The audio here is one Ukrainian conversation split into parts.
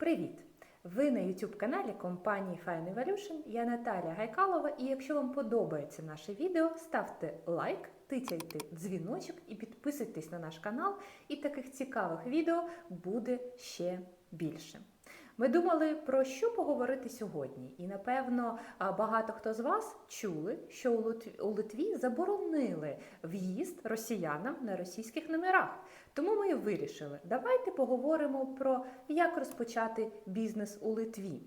Привіт! Ви на YouTube каналі компанії Fine Evolution. Я Наталя Гайкалова. І якщо вам подобається наше відео, ставте лайк, тицяйте дзвіночок і підписуйтесь на наш канал. І таких цікавих відео буде ще більше. Ми думали про що поговорити сьогодні, і напевно багато хто з вас чули, що у Литві, заборонили в'їзд росіянам на російських номерах. Тому ми вирішили, давайте поговоримо про як розпочати бізнес у Литві.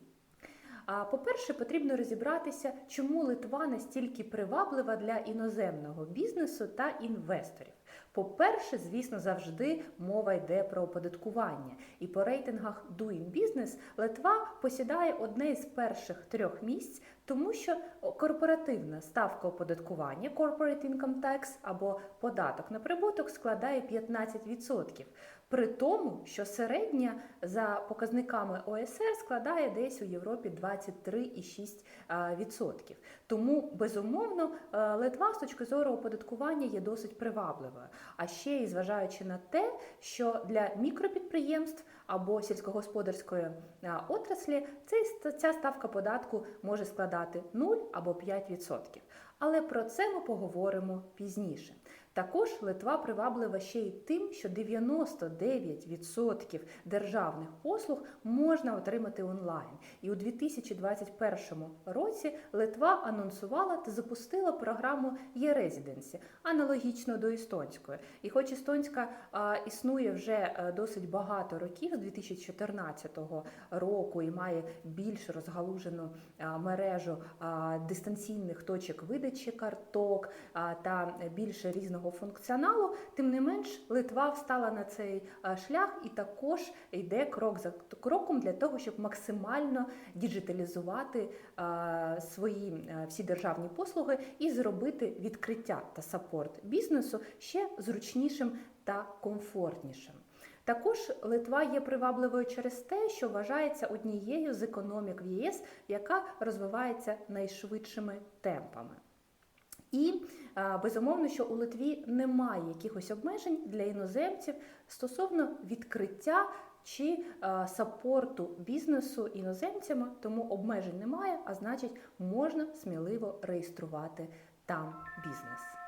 А по-перше, потрібно розібратися, чому Литва настільки приваблива для іноземного бізнесу та інвесторів. По-перше, звісно, завжди мова йде про оподаткування. І по рейтингах Doing Business Литва посідає одне із перших трьох місць, тому що корпоративна ставка оподаткування Corporate Income Tax або податок на прибуток складає 15%. При тому, що середня за показниками ОСР складає десь у Європі 23,6%. Тому, безумовно, Литва з точки зору оподаткування є досить привабливою. А ще і зважаючи на те, що для мікропідприємств або сільськогосподарської отраслі ця ставка податку може складати 0 або 5%. Але про це ми поговоримо пізніше. Також Литва приваблива ще й тим, що 99% державних послуг можна отримати онлайн. І у 2021 році Литва анонсувала та запустила програму e-Residency, аналогічно до естонської. І хоч естонська а, існує вже досить багато років, з 2014 року, і має більш розгалужену а, мережу а, дистанційних точок видачі карток а, та більше різного функціоналу, тим не менш Литва встала на цей шлях і також йде крок за кроком для того, щоб максимально діджиталізувати свої всі державні послуги і зробити відкриття та сапорт бізнесу ще зручнішим та комфортнішим. Також Литва є привабливою через те, що вважається однією з економік в ЄС, яка розвивається найшвидшими темпами. І безумовно, що у Литві немає якихось обмежень для іноземців стосовно відкриття чи сапорту бізнесу іноземцями, тому обмежень немає, а значить, можна сміливо реєструвати там бізнес.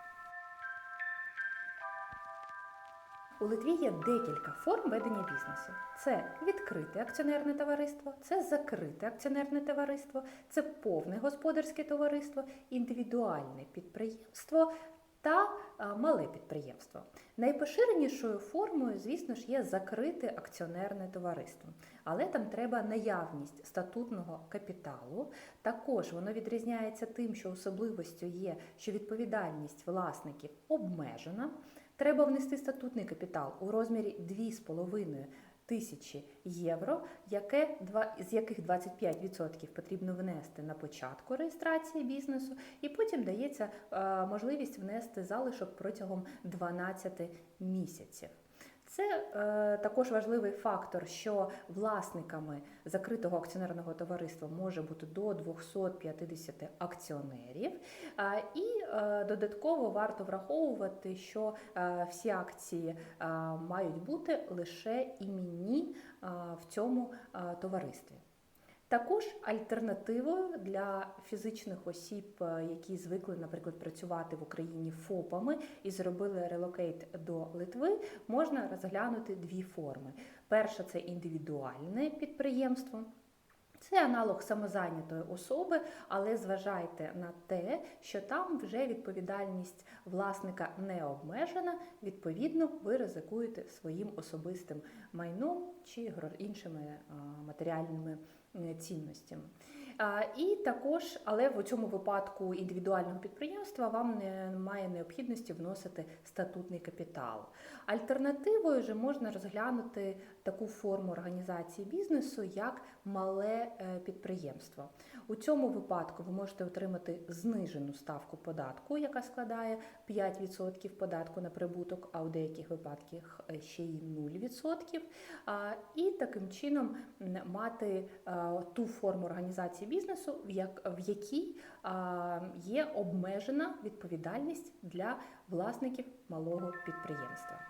У Литві є декілька форм ведення бізнесу: це відкрите акціонерне товариство, це закрите акціонерне товариство, це повне господарське товариство, індивідуальне підприємство та мале підприємство. Найпоширенішою формою, звісно ж, є закрите акціонерне товариство, але там треба наявність статутного капіталу. Також воно відрізняється тим, що особливостю є, що відповідальність власників обмежена. Треба внести статутний капітал у розмірі 2,5 тисячі євро, яке, з яких 25% потрібно внести на початку реєстрації бізнесу, і потім дається можливість внести залишок протягом 12 місяців. Це е, також важливий фактор, що власниками закритого акціонерного товариства може бути до 250 акціонерів. Е, і е, додатково варто враховувати, що е, всі акції е, мають бути лише іменні е, в цьому е, товаристві. Також альтернативою для фізичних осіб, які звикли, наприклад, працювати в Україні ФОПами і зробили релокейт до Литви, можна розглянути дві форми. Перша це індивідуальне підприємство. Це аналог самозайнятої особи, але зважайте на те, що там вже відповідальність власника не обмежена, відповідно, ви ризикуєте своїм особистим майном чи іншими матеріальними цінностями. І також, але в цьому випадку індивідуального підприємства вам немає необхідності вносити статутний капітал. Альтернативою ж можна розглянути таку форму організації бізнесу, як мале підприємство. У цьому випадку ви можете отримати знижену ставку податку, яка складає 5% податку на прибуток, а у деяких випадках ще й 0%. І таким чином мати ту форму організації бізнесу, в якій є обмежена відповідальність для власників малого підприємства.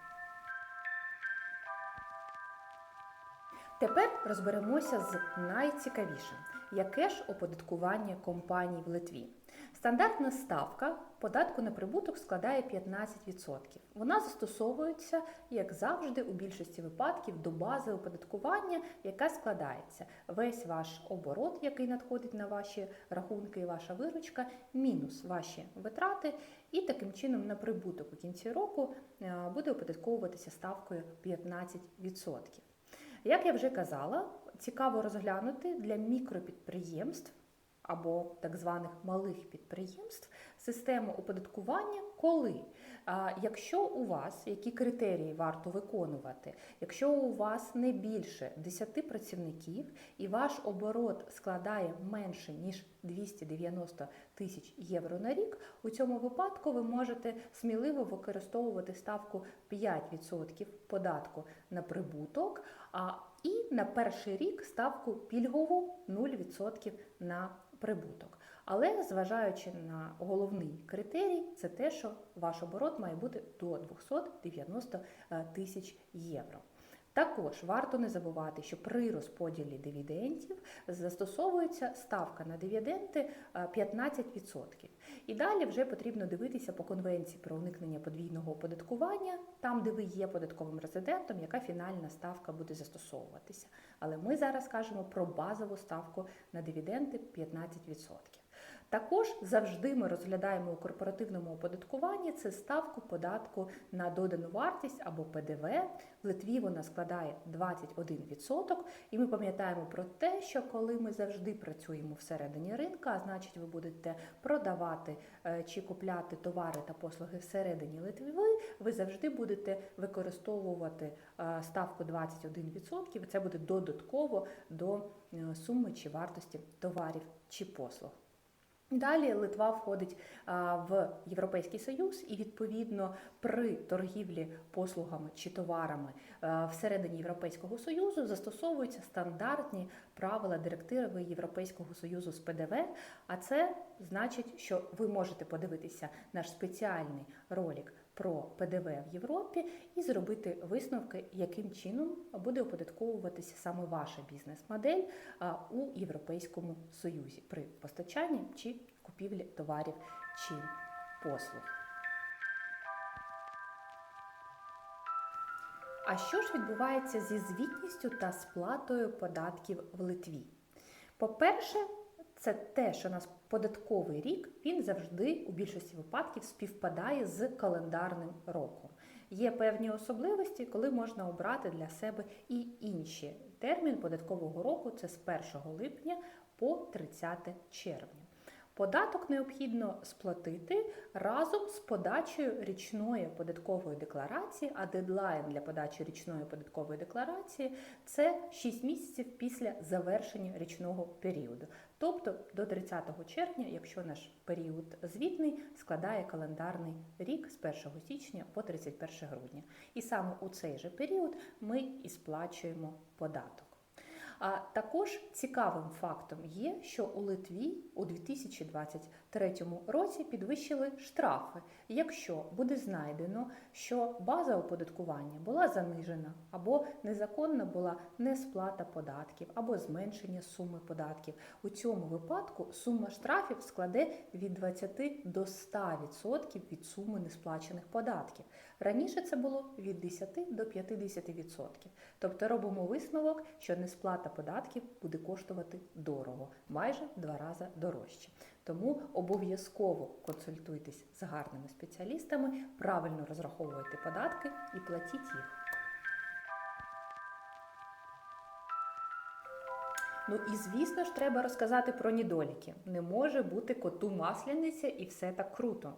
Тепер розберемося з найцікавішим, яке ж оподаткування компаній в Литві. Стандартна ставка податку на прибуток складає 15%. Вона застосовується, як завжди, у більшості випадків до бази оподаткування, яка складається весь ваш оборот, який надходить на ваші рахунки і ваша виручка, мінус ваші витрати, і таким чином на прибуток у кінці року е, буде оподатковуватися ставкою 15%. Як я вже казала, цікаво розглянути для мікропідприємств або так званих малих підприємств систему оподаткування, коли якщо у вас які критерії варто виконувати, якщо у вас не більше 10 працівників і ваш оборот складає менше ніж 290 тисяч євро на рік, у цьому випадку ви можете сміливо використовувати ставку 5% податку на прибуток. А і на перший рік ставку пільгову 0% на прибуток. Але зважаючи на головний критерій, це те, що ваш оборот має бути до 290 тисяч євро. Також варто не забувати, що при розподілі дивідендів застосовується ставка на дивіденди 15%. І далі вже потрібно дивитися по конвенції про уникнення подвійного оподаткування, там, де ви є податковим резидентом, яка фінальна ставка буде застосовуватися. Але ми зараз кажемо про базову ставку на дивіденди 15%. Також завжди ми розглядаємо у корпоративному оподаткуванні це ставку податку на додану вартість або ПДВ. В Литві вона складає 21%. І ми пам'ятаємо про те, що коли ми завжди працюємо всередині ринка, а значить, ви будете продавати чи купляти товари та послуги всередині Литви, ви завжди будете використовувати ставку 21%. Це буде додатково до суми чи вартості товарів чи послуг. Далі Литва входить в Європейський Союз, і відповідно при торгівлі послугами чи товарами всередині Європейського Союзу застосовуються стандартні правила директиви Європейського Союзу з ПДВ. А це значить, що ви можете подивитися наш спеціальний ролик про ПДВ в Європі і зробити висновки, яким чином буде оподатковуватися саме ваша бізнес-модель у Європейському Союзі при постачанні чи купівлі товарів чи послуг. А що ж відбувається зі звітністю та сплатою податків в Литві? По-перше, це те, що нас податковий рік, він завжди у більшості випадків співпадає з календарним роком. Є певні особливості, коли можна обрати для себе і інші. Термін податкового року це з 1 липня по 30 червня. Податок необхідно сплатити разом з подачею річної податкової декларації, а дедлайн для подачі річної податкової декларації це 6 місяців після завершення річного періоду. Тобто до 30 червня, якщо наш період звітний, складає календарний рік з 1 січня по 31 грудня. І саме у цей же період ми і сплачуємо податок. А також цікавим фактом є, що у Литві у 2023 році підвищили штрафи, якщо буде знайдено, що база оподаткування була занижена, або незаконна була несплата податків, або зменшення суми податків. У цьому випадку сума штрафів складе від 20 до 100% від суми несплачених податків. Раніше це було від 10 до 50%. Тобто робимо висновок, що несплата податків буде коштувати дорого, майже в два рази дорожче. Тому обов'язково консультуйтесь з гарними спеціалістами, правильно розраховуйте податки і платіть їх. Ну і звісно ж треба розказати про недоліки. Не може бути коту масляниця і все так круто.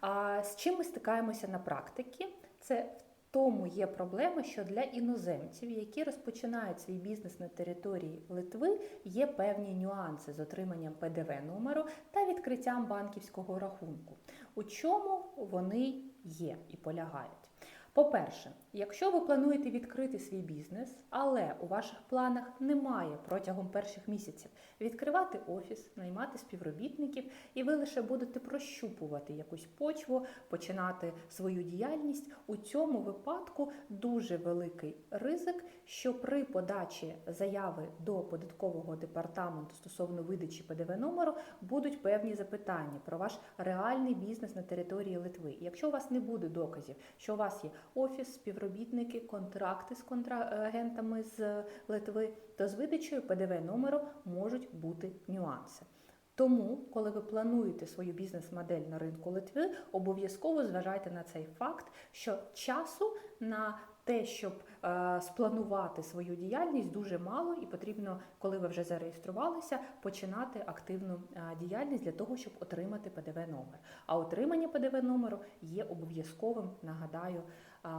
А з чим ми стикаємося на практиці? Це в тому є проблема, що для іноземців, які розпочинають свій бізнес на території Литви, є певні нюанси з отриманням ПДВ номеру та відкриттям банківського рахунку. У чому вони є і полягають? По-перше, Якщо ви плануєте відкрити свій бізнес, але у ваших планах немає протягом перших місяців відкривати офіс, наймати співробітників, і ви лише будете прощупувати якусь почву, починати свою діяльність, у цьому випадку дуже великий ризик, що при подачі заяви до податкового департаменту стосовно видачі ПДВ номеру будуть певні запитання про ваш реальний бізнес на території Литви. Якщо у вас не буде доказів, що у вас є офіс, співробітники, контракти з контрагентами з Литви, то з видачею ПДВ номеру можуть бути нюанси. Тому, коли ви плануєте свою бізнес-модель на ринку Литви, обов'язково зважайте на цей факт, що часу на те, щоб е, спланувати свою діяльність, дуже мало, і потрібно, коли ви вже зареєструвалися, починати активну е, діяльність для того, щоб отримати ПДВ номер. А отримання ПДВ номеру є обов'язковим. Нагадаю е,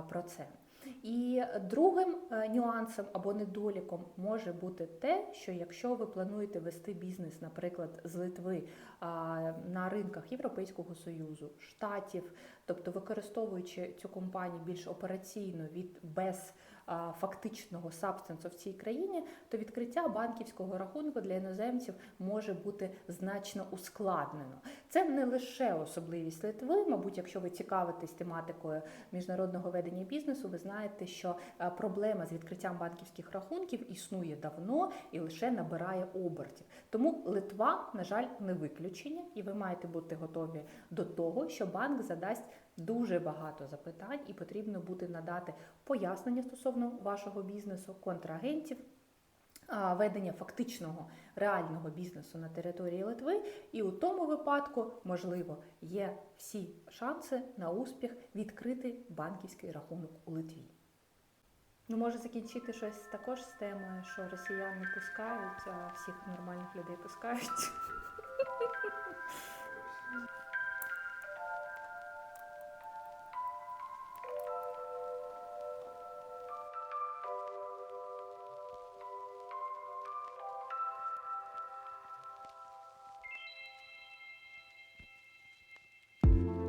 про це. І другим е, нюансом або недоліком може бути те, що якщо ви плануєте вести бізнес, наприклад, з Литви на ринках Європейського союзу, штатів, тобто використовуючи цю компанію більш операційно від без фактичного сабстансу в цій країні, то відкриття банківського рахунку для іноземців може бути значно ускладнено. Це не лише особливість Литви. Мабуть, якщо ви цікавитесь тематикою міжнародного ведення бізнесу, ви знаєте, що е, проблема з відкриттям банківських рахунків існує давно і лише набирає обертів. Тому Литва, на жаль, не виключення, і ви маєте бути готові до того, що банк задасть дуже багато запитань, і потрібно буде надати пояснення стосовно вашого бізнесу, контрагентів. Ведення фактичного реального бізнесу на території Литви, і у тому випадку, можливо, є всі шанси на успіх відкрити банківський рахунок у Литві. Ну, може закінчити щось також з темою, що росіян не пускають, а всіх нормальних людей пускають.